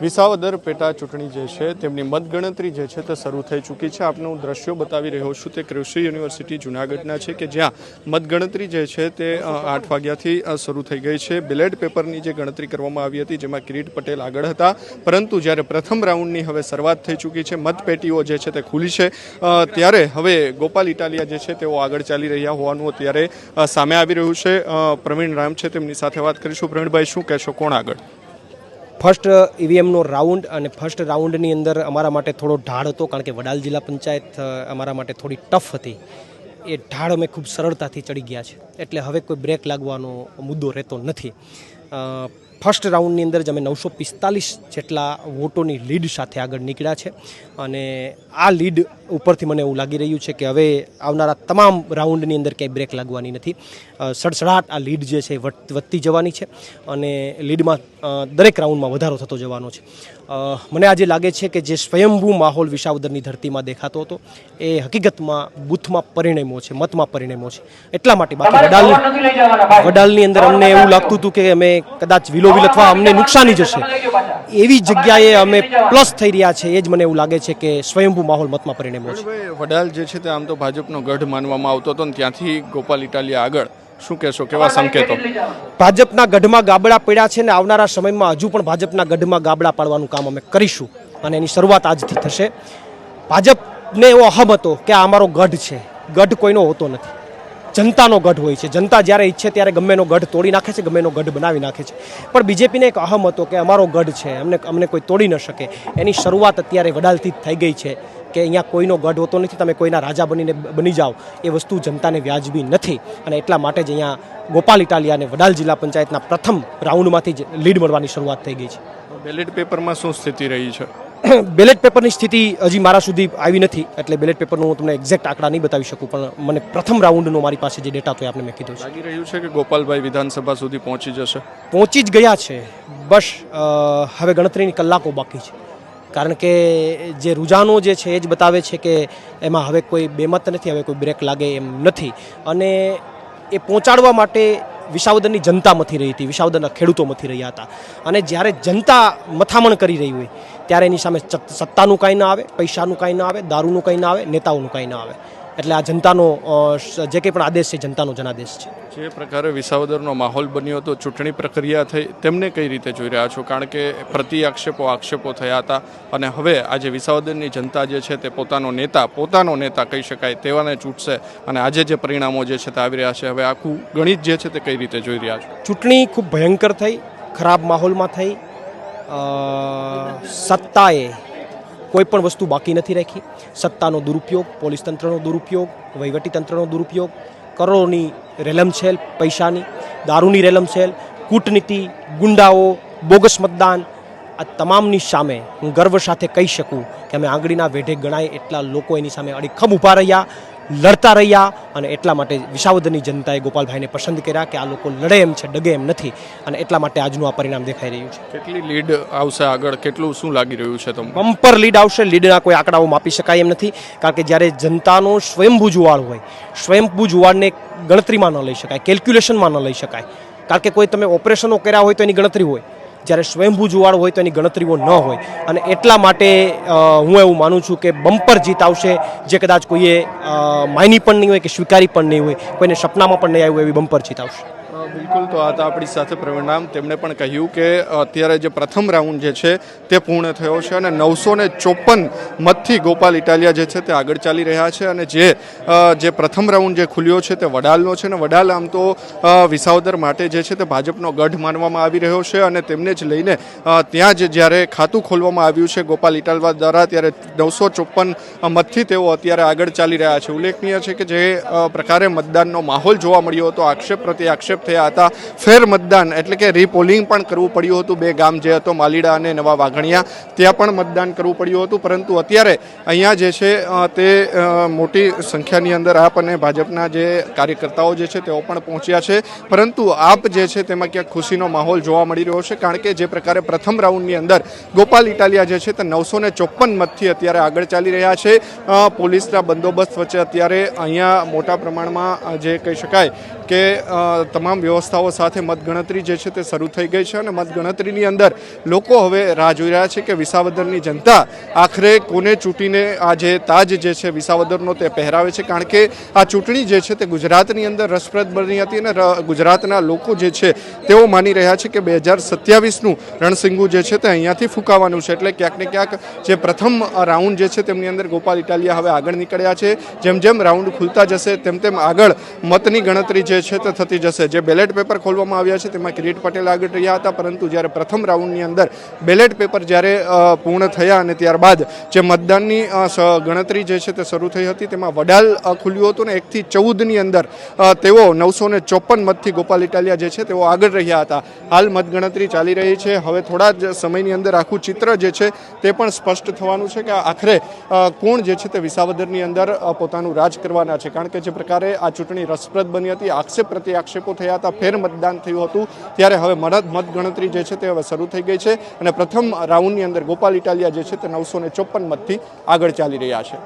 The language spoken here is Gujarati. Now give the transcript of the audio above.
વિસાવદર પેટા ચૂંટણી જે છે, તેમની મતગણતરી જે છે તે શરૂ થઈ ચૂકી છે. આપને હું દ્રશ્યો બતાવી રહ્યો છું તે કૃષિ યુનિવર્સિટી જુનાગઢના છે કે જ્યાં મતગણતરી જે છે તે આઠ વાગ્યાથી શરૂ થઈ ગઈ છે. બેલેટ પેપરની જે ગણતરી કરવામાં આવી હતી, જેમાં કિરીટ પટેલ આગળ હતા. પરંતુ જ્યારે પ્રથમ રાઉન્ડની હવે શરૂઆત થઈ ચૂકી છે, મતપેટીઓ જે છે તે ખુલી છે. ત્યારે હવે ગોપાલ ઇટાલિયા જે છે તેઓ આગળ ચાલી રહ્યા હોવાનું અત્યારે સામે આવી રહ્યું છે. પ્રવીણ રામ છે, તેમની સાથે વાત કરીશું. પ્રવીણભાઈ, શું કહેશો? કોણ આગળ? ફર્સ્ટ ઈવીએમનો રાઉન્ડ અને ફર્સ્ટ રાઉન્ડની અંદર અમારા માટે થોડો ઢાળ હતો, કારણ કે વડાલ જિલ્લા પંચાયત અમારા માટે થોડી ટફ હતી. એ ઢાળ અમે ખૂબ સરળતાથી ચડી ગયા છે. એટલે હવે કોઈ બ્રેક લાગવાનો મુદ્દો રહેતો નથી. ફર્સ્ટ રાઉન્ડની અંદર જ અમે નવસો પિસ્તાલીસ જેટલા વોટોની લીડ સાથે આગળ નીકળ્યા છે. અને આ લીડ ઉપરથી મને એવું લાગી રહ્યું છે કે હવે આવનારા તમામ રાઉન્ડની અંદર ક્યાંય બ્રેક લાગવાની નથી. સડસડાટ આ લીડ જે છે વધતી જવાની છે અને લીડમાં દરેક રાઉન્ડમાં વધારો થતો જવાનો છે. મને આજે લાગે છે કે જે સ્વયંભૂ માહોલ વિસાવદરની ધરતીમાં દેખાતો હતો એ હકીકતમાં બુથમાં પરિણમ્યો છે મતમાં પરિણમ્યો છે. એટલા માટે બાકી વડાલ વડાલની અંદર અમને એવું લાગતું હતું કે અમે કદાચ વિલોવિલ અથવા અમને નુકસાની જશે. એવી જગ્યાએ અમે પ્લસ થઈ રહ્યા છે. એ જ મને એવું લાગે છે કે સ્વયંભૂ માહોલ મતમાં પરિણમ્યો છે. વડાલ જે છે તે આમ તો ભાજપનો ગઢ માનવામાં આવતો હતો ને ત્યાંથી ગોપાલ ઇટાલિયા આગળ. શું કહેશો? કેવા સંકેતો? ભાજપના ગઢમાં ગાબડા પડ્યા છે ને આવનારા સમયમાં હજુ પણ ભાજપના ગઢમાં ગાબડા પાડવાનું કામ અમે કરીશું અને એની શરૂઆત આજથી થશે. ભાજપને એવો અહમ હતો કે આ અમારો ગઢ છે. ગઢ કોઈનો હોતો નથી. જનતાનો ગઢ હોય છે. જનતા જ્યારે ઈચ્છે ત્યારે ગમેનો ગઢ તોડી નાખે છે, ગમેનો ગઢ બનાવી નાખે છે. પણ બીજેપીને એક અહમ હતો કે અમારો ગઢ છે, અમને અમને કોઈ તોડી ન શકે. એની શરૂઆત અત્યારે વડાલથી જ થઈ ગઈ છે કે અહીંયા કોઈનો ગઢ હોતો નથી, તમે કોઈના રાજા બનીને બની જાઓ. એ વસ્તુ જનતાને વ્યાજબી નથી. અને એટલા માટે જ અહીંયા ગોપાલ ઇટાલિયાને વડાલ જિલ્લા પંચાયતના પ્રથમ રાઉન્ડમાંથી જ લીડ મળવાની શરૂઆત થઈ ગઈ છે. બેલેટ પેપરમાં શું સ્થિતિ રહી છે? બેલેટ પેપરની સ્થિતિ હજી મારા સુધી આવી નથી એટલે બેલેટ પેપરનો હું તમને એક્ઝેક્ટ આંકડા નહીં બતાવી શકું પણ મને પ્રથમ રાઉન્ડનો મારી પાસે જે ડેટા હતો એ આપને મેં કીધું છે. લાગી રહ્યું છે કે ગોપાલભાઈ વિધાનસભા સુધી પહોંચી જશે? પહોંચી જ ગયા છે. બસ હવે ગણતરીની કલાકો બાકી છે. કારણ કે જે રૂઝાનો જે છે એ જ બતાવે છે કે એમાં હવે કોઈ બેમત નથી હવે કોઈ બ્રેક લાગે એમ નથી. અને એ પહોંચાડવા માટે વિસાવદરની જનતા મથી રહી હતી વિસાવદરના ખેડૂતો મથી રહ્યા હતા. અને જ્યારે જનતા મથામણ કરી રહી હોય ત્યારે એની સામે સત્તાનું કાંઈ ના આવે પૈસાનું કાંઈ ના આવે દારૂનું કાંઈ ના આવે નેતાઓનું કાંઈ ના આવે. એટલે આ જનતાનો જે કંઈ પણ આદેશ છે જનતાનો જનાદેશ છે. જે પ્રકારે વિસાવદરનો માહોલ બન્યો હતો ચૂંટણી પ્રક્રિયા થઈ તેમને કઈ રીતે જોઈ રહ્યા છો? કારણ કે પ્રતિ આક્ષેપો આક્ષેપો થયા હતા અને હવે આજે વિસાવદરની જનતા જે છે તે પોતાનો નેતા પોતાનો નેતા કહી શકાય તેવાને ચૂંટશે અને આજે જે પરિણામો જે છે તે આવી રહ્યા છે હવે આખું ગણિત જે છે તે કઈ રીતે જોઈ રહ્યા છો? ચૂંટણી ખૂબ ભયંકર થઈ ખરાબ માહોલમાં થઈ સત્તાએ કોઈ પણ વસ્તુ બાકી નથી રાખી. સત્તાનો દુરુપયોગ, પોલીસ તંત્રનો દુરુપયોગ તંત્રનો દુરુપયોગ, કરોડોની રેલમછેલ પૈસાની, દારૂની રેલમછેલ કૂટનીતિ, ગુંડાઓ, બોગસ મતદાન, આ તમામની સામે હું ગર્વ સાથે કહી શકું કે અમે આંગળીના વેઢે ગણાય એટલા લોકો એની સામે અડીખમ ઊભા રહ્યા. લડતા રહ્યા અને એટલા માટે વિસાવદરની જનતાએ ગોપાલભાઈને પસંદ કર્યા કે આ લોકો લડે એમ છે ડગે એમ નથી અને એટલા માટે આજનું આ પરિણામ દેખાઈ રહ્યું છે. કેટલી લીડ આવશે આગળ? કેટલું શું લાગી રહ્યું છે તમને? બમ્પર લીડ આવશે લીડના કોઈ આંકડાઓ માપી શકાય એમ નથી કારણ કે જ્યારે જનતાનો સ્વયંભૂ જુવાળ હોય સ્વયંભૂ જુવાળને ગણતરીમાં ન લઈ શકાય કેલ્ક્યુલેશનમાં ન લઈ શકાય. કારણ કે કોઈ તમે ઓપરેશનો કર્યા હોય તો એની ગણતરી હોય. જ્યારે સ્વયંભૂ જુવાળ હોય તો એની ગણતરીઓ ન હોય. અને એટલા માટે હું એવું માનું છું કે બમ્પર જીત આવશે, જે કદાચ કોઈએ માયની પણ નહીં હોય કે સ્વીકારી પણ નહીં હોય, કોઈને સપનામાં પણ નહીં આવ્યું એવી બમ્પર જીત આવશે. બિલકુલ, તો આ હતા આપણી સાથે પ્રવીણામ. તેમણે પણ કહ્યું કે અત્યારે જે પ્રથમ રાઉન્ડ જે છે, તે પૂર્ણ થયો છે અને નવસો ને ચોપન મતથી ગોપાલ ઇટાલિયા જે છે, તે આગળ ચાલી રહ્યા છે અને જે જે પ્રથમ રાઉન્ડ જે ખુલ્યો છે, તે વડાલનો છે અને વડાલ આમ તો વિસાવદર માટે જે છે, તે ભાજપનો ગઢ માનવામાં આવી રહ્યો છે અને તેમને જ લઈને ત્યાં જ જ્યારે ખાતું ખોલવામાં આવ્યું છે ગોપાલ ઇટાલવા દ્વારા, ત્યારે નવસો ચોપન મતથી તેઓ અત્યારે આગળ ચાલી રહ્યા છે. ઉલ્લેખનીય છે કે જે પ્રકારે મતદાનનો માહોલ જોવા મળ્યો હતો, આક્ષેપ પ્રતિ આક્ષેપ થયા હતા. ફેર મતદાન એટલે કે રીપોલિંગ પણ કરવું પડ્યું હતું. બે ગામ જે હતો, માલીડા અને નવા વાઘણિયા, ત્યાં પણ મતદાન કરવું પડ્યું હતું. પરંતુ અત્યારે અહીંયા જે છે તે મોટી સંખ્યાની અંદર આપ અને ભાજપના જે કાર્યકર્તાઓ જે છે, તેઓ પણ પહોંચ્યા છે. પરંતુ આપ જે છે, તેમાં ક્યાંક ખુશીનો માહોલ જોવા મળી રહ્યો છે, કારણ કે જે પ્રકારે પ્રથમ રાઉન્ડની અંદર ગોપાલ ઇટાલિયા જે છે, તે નવસો ને ચોપન મતથી અત્યારે આગળ ચાલી રહ્યા છે. પોલીસના બંદોબસ્ત વચ્ચે અત્યારે અહીંયા મોટા પ્રમાણમાં જે કહી શકાય કે તમામ તમામ વ્યવસ્થાઓ સાથે મતગણતરી જે છે તે શરૂ થઈ ગઈ છે અને મતગણતરીની અંદર લોકો હવે રાહ જોઈ રહ્યા છે કે વિસાવદરની જનતા આખરે કોને ચૂંટીને આ જે તાજ જે છે વિસાવદરનો તે પહેરાવે છે? કારણ કે આ ચૂંટણી જે છે તે ગુજરાતની અંદર રસપ્રદ બની હતી અને ગુજરાતના લોકો જે છે તેઓ માની રહ્યા છે કે બે હજાર સત્યાવીસનું રણસિંગુ જે છે તે અહીંયાથી ફૂંકાવાનું છે. એટલે ક્યાંક ને ક્યાંક જે પ્રથમ રાઉન્ડ જે છે તેમની અંદર ગોપાલ ઇટાલિયા હવે આગળ નીકળ્યા છે. જેમ જેમ રાઉન્ડ ખુલતા જશે, તેમ તેમ આગળ મતની ગણતરી જે છે તે થતી જશે. જે બેલેટ પેપર ખોલવામાં આવ્યા છે. તેમાં કિરીટ પટેલ આગળ રહ્યા હતા, પરંતુ જ્યારે પ્રથમ રાઉન્ડની અંદર બેલેટ પેપર જ્યારે પૂર્ણ થયા અને ત્યારબાદ જે મતદાનની ગણતરી જે છે તે શરૂ થઈ હતી, તેમાં વડાલ ખુલ્યું હતું ને એકથી ચૌદની અંદર તેઓ નવસો ને ચોપન મતથી ગોપાલ ઇટાલિયા જે છે તેઓ આગળ રહ્યા હતા. હાલ મતગણતરી ચાલી રહી છે. હવે થોડા જ સમયની અંદર આખું ચિત્ર જે છે તે પણ સ્પષ્ટ થવાનું છે કે આખરે કોણ જે છે તે વિસાવદરની અંદર પોતાનું રાજ કરવાના છે. કારણ કે જે પ્રકારે આ ચૂંટણી રસપ્રદ બની હતી, આક્ષેપ પ્રત્યે આક્ષેપો થયા હતા, ફેર મતદાન થયું હતું. ત્યારે હવે મત મતગણતરી જે છે તે હવે શરૂ થઈ ગઈ છે અને પ્રથમ રાઉન્ડની અંદર ગોપાલ ઇટાલિયા જે છે તે નવસો ને ચોપન મતથી આગળ ચાલી રહ્યા છે.